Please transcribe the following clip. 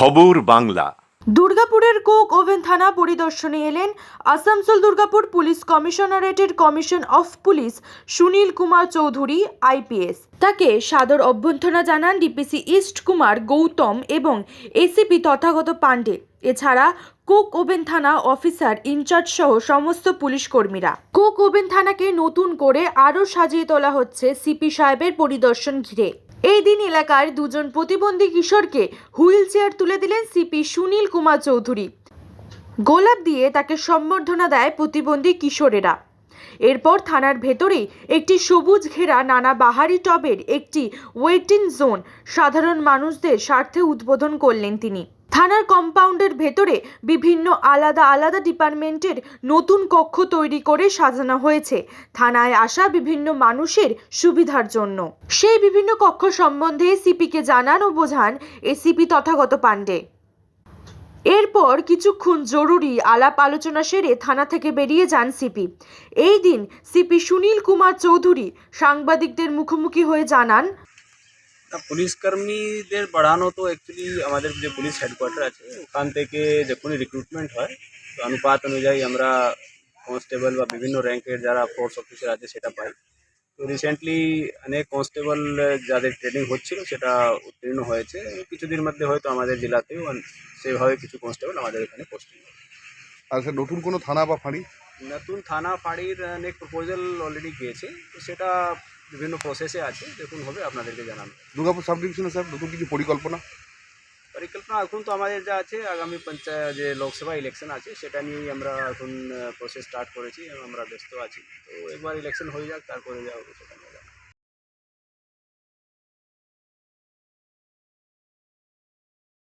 খবর বাংলা। দুর্গাপুরের Coke oven থানা পরিদর্শনে এলেন Asansol Durgapur police কমিশনারেটের commission of police Sunil Kumar Chowdhury IPS তাকে সাদর অভ্যর্থনা জানান ডিপিসি ইস্ট কুমার গৌতম এবং এসিপি তথাগত পাণ্ডে। এছাড়া কোক ওভেন থানা অফিসার ইনচার্জ সহ সমস্ত পুলিশ কর্মীরা। কোক ওভেন থানাকে নতুন করে আরও সাজিয়ে তোলা হচ্ছে সিপি সাহেবের পরিদর্শন ঘিরে। এই দিন এলাকার দুজন প্রতিবন্ধী কিশোরকে হুইল চেয়ার তুলে দিলেন সিপি সুনীল কুমার চৌধুরী। গোলাপ দিয়ে তাকে সম্বর্ধনা দেয় প্রতিবন্ধী কিশোরেরা। এরপর থানার ভেতরেই একটি সবুজ ঘেরা নানা বাহারি টবের একটি ওয়েটিং জোন সাধারণ মানুষদের স্বার্থে উদ্বোধন করলেন তিনি। থানার কম্পাউন্ডের ভেতরে বিভিন্ন আলাদা আলাদা ডিপার্টমেন্টের নতুন কক্ষ তৈরি করে সাজানো হয়েছে। থানায় আসা বিভিন্ন মানুষের সুবিধার জন্য। সেই বিভিন্ন কক্ষ সম্বন্ধে সিপিকে জানান ও বোঝান এসিপি তথাগত পাণ্ডে। এরপর কিছুক্ষণ জরুরি আলাপ আলোচনা সেরে থানা থেকে বেরিয়ে যান সিপি। এই দিন সিপি সুনীল কুমার চৌধুরী সাংবাদিকদের মুখোমুখি হয়ে জানান না পুলিশ কর্মীদের বাড়ানো তো অ্যাকচুয়ালি আমাদের যে পুলিশ হেডকোয়ার্টার আছে, ওখান থেকে যখনই রিক্রুটমেন্ট হয়, তো অনুপাত অনুযায়ী আমরা কনস্টেবল বা বিভিন্ন র্যাঙ্কের যারা ফোর্স অফিসার আছে সেটা পাই। তো রিসেন্টলি অনেক কনস্টেবল যাদের ট্রেনিং হচ্ছিল, সেটা উত্তীর্ণ হয়েছে। কিছুদিন মধ্যে হয়তো আমাদের জেলাতেও সেভাবে কিছু কনস্টেবল আমাদের এখানে পোস্টিং আচ্ছা নতুন কোনো থানা বা ফাঁড়ি? নতুন থানা ফাঁড়ির অনেক প্রপোজাল অলরেডি গিয়েছে। তো সেটা বিভিন্ন প্রসেসে আছে। দেখুন হবে আপনাদেরকে জানানো। দুর্গাপুর সাব ডিভিশনে স্যার নতুন কিছু পরিকল্পনা? পরিকল্পনা এখন তো আমাদের যা আছে আগামী পঞ্চায়েত যে লোকসভা ইলেকশন আছে সেটা নিয়েই আমরা এখন প্রসেস স্টার্ট করেছি এবং আমরা ব্যস্ত আছি। তো একবার ইলেকশন হয়ে যাক তারপরে যা হবে সেটা